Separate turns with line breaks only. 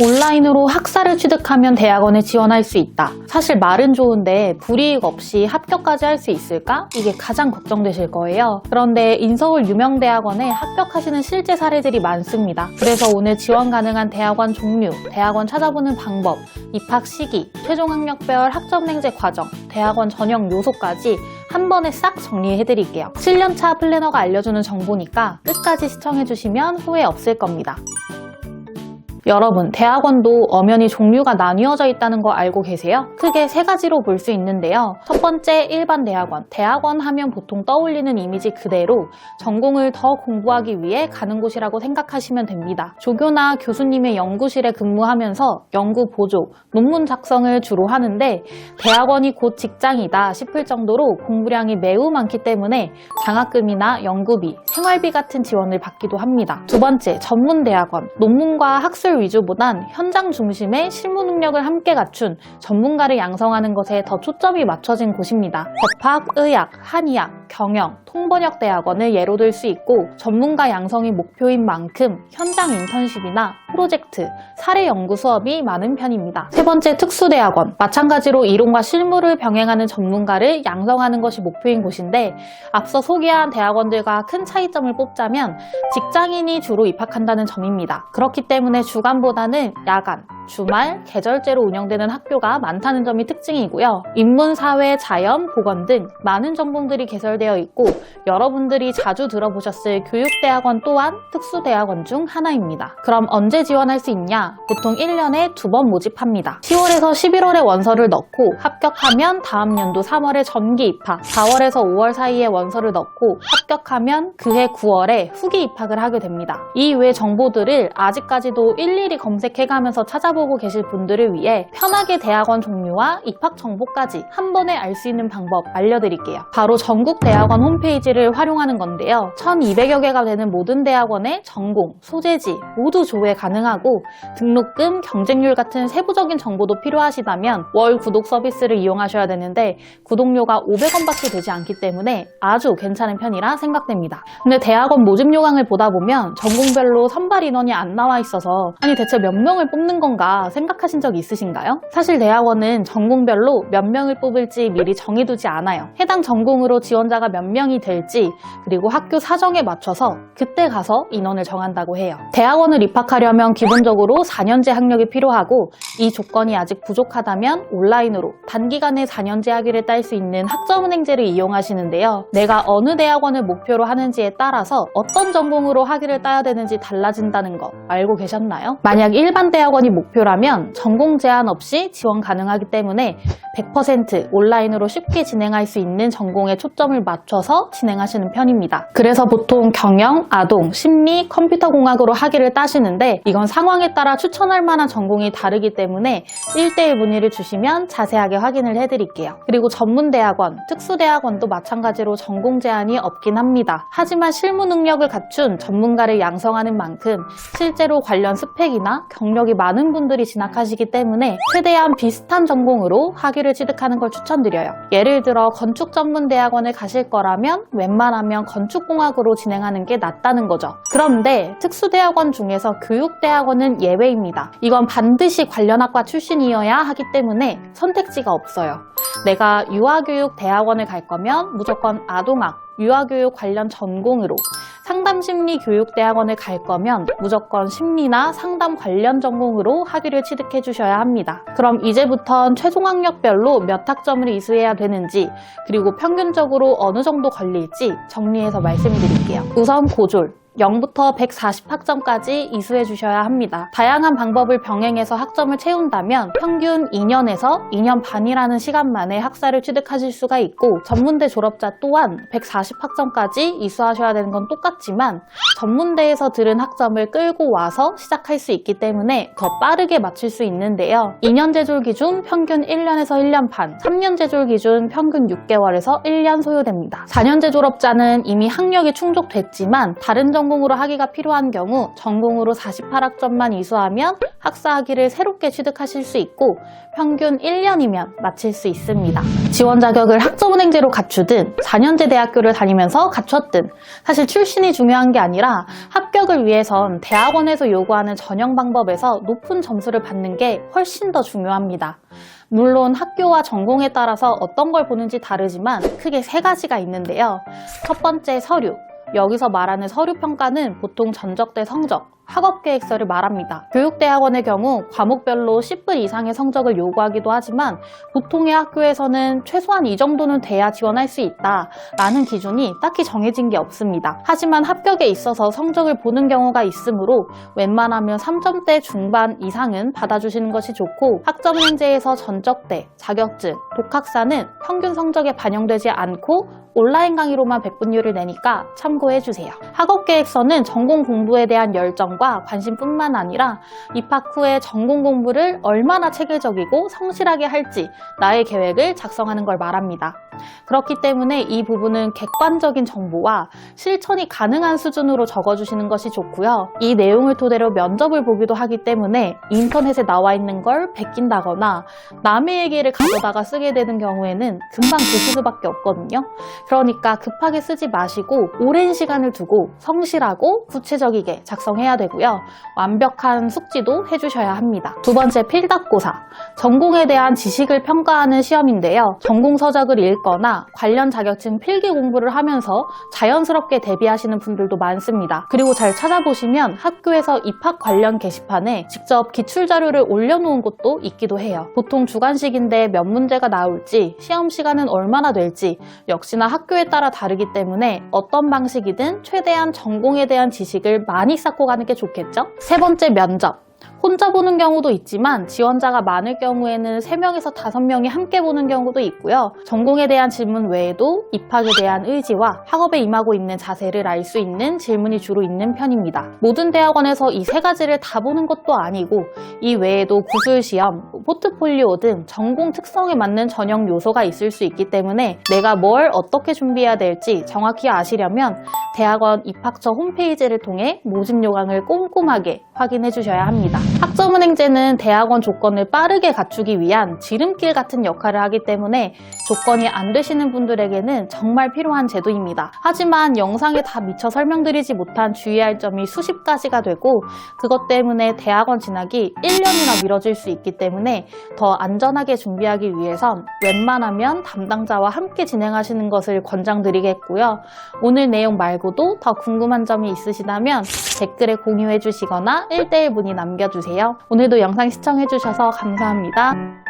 온라인으로 학사를 취득하면 대학원에 지원할 수 있다. 사실 말은 좋은데 불이익 없이 합격까지 할 수 있을까? 이게 가장 걱정되실 거예요. 그런데 인서울 유명 대학원에 합격하시는 실제 사례들이 많습니다. 그래서 오늘 지원 가능한 대학원 종류, 대학원 찾아보는 방법, 입학 시기, 최종 학력별 학점행제 과정, 대학원 전형 요소까지 한 번에 싹 정리해드릴게요. 7년차 플래너가 알려주는 정보니까 끝까지 시청해주시면 후회 없을 겁니다. 여러분, 대학원도 엄연히 종류가 나뉘어져 있다는 거 알고 계세요? 크게 세 가지로 볼 수 있는데요. 첫 번째, 일반 대학원. 대학원 하면 보통 떠올리는 이미지 그대로 전공을 더 공부하기 위해 가는 곳이라고 생각하시면 됩니다. 조교나 교수님의 연구실에 근무하면서 연구 보조, 논문 작성을 주로 하는데 대학원이 곧 직장이다 싶을 정도로 공부량이 매우 많기 때문에 장학금이나 연구비, 생활비 같은 지원을 받기도 합니다. 두 번째, 전문 대학원. 논문과 학술 위주보단 현장 중심의 실무 능력을 함께 갖춘 전문가를 양성하는 것에 더 초점이 맞춰진 곳입니다. 법학, 의학, 한의학, 경영, 통번역 대학원을 예로 들 수 있고 전문가 양성이 목표인 만큼 현장 인턴십이나 프로젝트, 사례 연구 수업이 많은 편입니다. 세 번째 특수대학원. 마찬가지로 이론과 실무를 병행하는 전문가를 양성하는 것이 목표인 곳인데 앞서 소개한 대학원들과 큰 차이점을 뽑자면 직장인이 주로 입학한다는 점입니다. 그렇기 때문에 주간보다는 야간, 주말, 계절제로 운영되는 학교가 많다는 점이 특징이고요. 인문, 사회, 자연, 보건 등 많은 전공들이 개설되어 있고 여러분들이 자주 들어보셨을 교육대학원 또한 특수대학원 중 하나입니다. 그럼 언제 지원할 수 있냐? 보통 1년에 두 번 모집합니다. 10월에서 11월에 원서를 넣고 합격하면 다음 연도 3월에 정기 입학, 4월에서 5월 사이에 원서를 넣고 합격하면 그해 9월에 후기 입학을 하게 됩니다. 이 외 정보들을 아직까지도 일일이 검색해가면서 찾아 보고 계실 분들을 위해 편하게 대학원 종류와 입학 정보까지 한 번에 알 수 있는 방법 알려드릴게요. 바로 전국 대학원 홈페이지를 활용하는 건데요. 1200여 개가 되는 모든 대학원의 전공, 소재지 모두 조회 가능하고 등록금, 경쟁률 같은 세부적인 정보도 필요하시다면 월 구독 서비스를 이용하셔야 되는데 구독료가 500원밖에 되지 않기 때문에 아주 괜찮은 편이라 생각됩니다. 근데 대학원 모집 요강을 보다 보면 전공별로 선발 인원이 안 나와 있어서 아니 대체 몇 명을 뽑는 건가 생각하신 적 있으신가요? 사실 대학원은 전공별로 몇 명을 뽑을지 미리 정해두지 않아요. 해당 전공으로 지원자가 몇 명이 될지 그리고 학교 사정에 맞춰서 그때 가서 인원을 정한다고 해요. 대학원을 입학하려면 기본적으로 4년제 학력이 필요하고 이 조건이 아직 부족하다면 온라인으로 단기간에 4년제 학위를 딸 수 있는 학점은행제를 이용하시는데요. 내가 어느 대학원을 목표로 하는지에 따라서 어떤 전공으로 학위를 따야 되는지 달라진다는 거 알고 계셨나요? 만약 일반 대학원이 목표라면 전공 제한 없이 지원 가능하기 때문에 100% 온라인으로 쉽게 진행할 수 있는 전공에 초점을 맞춰서 진행하시는 편입니다. 그래서 보통 경영, 아동, 심리, 컴퓨터 공학으로 학위를 따시는데 이건 상황에 따라 추천할 만한 전공이 다르기 때문에 1대1 문의를 주시면 자세하게 확인을 해드릴게요. 그리고 전문대학원, 특수대학원도 마찬가지로 전공 제한이 없긴 합니다. 하지만 실무 능력을 갖춘 전문가를 양성하는 만큼 실제로 관련 스펙이나 경력이 많은 분 들이 진학하시기 때문에 최대한 비슷한 전공으로 학위를 취득하는 걸 추천드려요. 예를 들어 건축 전문 대학원을 가실 거라면 웬만하면 건축공학으로 진행하는 게 낫다는 거죠. 그런데 특수대학원 중에서 교육대학원은 예외입니다. 이건 반드시 관련 학과 출신이어야 하기 때문에 선택지가 없어요. 내가 유아교육 대학원을 갈 거면 무조건 아동학, 유아교육 관련 전공으로 상담심리 교육대학원을 갈 거면 무조건 심리나 상담 관련 전공으로 학위를 취득해 주셔야 합니다. 그럼 이제부턴 최종 학력별로 몇 학점을 이수해야 되는지 그리고 평균적으로 어느 정도 걸릴지 정리해서 말씀드릴게요. 우선 고졸. 0부터 140학점까지 이수해 주셔야 합니다. 다양한 방법을 병행해서 학점을 채운다면 평균 2년에서 2년 반이라는 시간 만에 학사를 취득하실 수가 있고 전문대 졸업자 또한 140학점까지 이수하셔야 되는 건 똑같지만 전문대에서 들은 학점을 끌고 와서 시작할 수 있기 때문에 더 빠르게 마칠 수 있는데요. 2년 제졸 기준 평균 1년에서 1년 반, 3년 제졸 기준 평균 6개월에서 1년 소요됩니다. 4년제 졸업자는 이미 학력이 충족됐지만 다른 점 전공으로 하기가 필요한 경우 전공으로 48학점만 이수하면 학사 학위를 새롭게 취득하실 수 있고 평균 1년이면 마칠 수 있습니다. 지원 자격을 학점은행제로 갖추든 4년제 대학교를 다니면서 갖췄든 사실 출신이 중요한 게 아니라 합격을 위해선 대학원에서 요구하는 전형 방법에서 높은 점수를 받는 게 훨씬 더 중요합니다. 물론 학교와 전공에 따라서 어떤 걸 보는지 다르지만 크게 세 가지가 있는데요. 첫 번째 서류. 여기서 말하는 서류 평가는 보통 전적대 성적, 학업 계획서를 말합니다. 교육대학원의 경우 과목별로 10분 이상의 성적을 요구하기도 하지만 보통의 학교에서는 최소한 이 정도는 돼야 지원할 수 있다 라는 기준이 딱히 정해진 게 없습니다. 하지만 합격에 있어서 성적을 보는 경우가 있으므로 웬만하면 3점대 중반 이상은 받아주시는 것이 좋고 학점은행제에서 전적대, 자격증, 독학사는 평균 성적에 반영되지 않고 온라인 강의로만 백분율을 내니까 참고해주세요. 학업 계획서는 전공 공부에 대한 열정과 관심뿐만 아니라 입학 후에 전공 공부를 얼마나 체계적이고 성실하게 할지 나의 계획을 작성하는 걸 말합니다. 그렇기 때문에 이 부분은 객관적인 정보와 실천이 가능한 수준으로 적어주시는 것이 좋고요. 이 내용을 토대로 면접을 보기도 하기 때문에 인터넷에 나와 있는 걸 베낀다거나 남의 얘기를 가져다가 쓰게 되는 경우에는 금방 드실 수밖에 없거든요. 그러니까 급하게 쓰지 마시고 오랜 시간을 두고 성실하고 구체적이게 작성해야 되고요. 완벽한 숙지도 해주셔야 합니다. 두 번째 필답고사. 전공에 대한 지식을 평가하는 시험인데요. 전공 서적을 읽 거나 관련 자격증 필기 공부를 하면서 자연스럽게 대비하시는 분들도 많습니다. 그리고 잘 찾아보시면 학교에서 입학 관련 게시판에 직접 기출 자료를 올려놓은 곳도 있기도 해요. 보통 주관식인데 몇 문제가 나올지, 시험 시간은 얼마나 될지 역시나 학교에 따라 다르기 때문에 어떤 방식이든 최대한 전공에 대한 지식을 많이 쌓고 가는 게 좋겠죠? 세 번째 면접. 혼자 보는 경우도 있지만 지원자가 많을 경우에는 3명에서 5명이 함께 보는 경우도 있고요. 전공에 대한 질문 외에도 입학에 대한 의지와 학업에 임하고 있는 자세를 알 수 있는 질문이 주로 있는 편입니다. 모든 대학원에서 이 세 가지를 다 보는 것도 아니고 이 외에도 구술시험, 포트폴리오 등 전공 특성에 맞는 전형 요소가 있을 수 있기 때문에 내가 뭘 어떻게 준비해야 될지 정확히 아시려면 대학원 입학처 홈페이지를 통해 모집 요강을 꼼꼼하게 확인해 주셔야 합니다. 학점 은행제는 대학원 조건을 빠르게 갖추기 위한 지름길 같은 역할을 하기 때문에 조건이 안 되시는 분들에게는 정말 필요한 제도입니다. 하지만 영상에 다 미처 설명드리지 못한 주의할 점이 수십 가지가 되고 그것 때문에 대학원 진학이 1년이나 미뤄질 수 있기 때문에 더 안전하게 준비하기 위해선 웬만하면 담당자와 함께 진행하시는 것을 권장드리겠고요. 오늘 내용 말고도 더 궁금한 점이 있으시다면 댓글에 공유해 주시거나 1대1 문의 남겨주세요. 오늘도 영상 시청해 주셔서 감사합니다.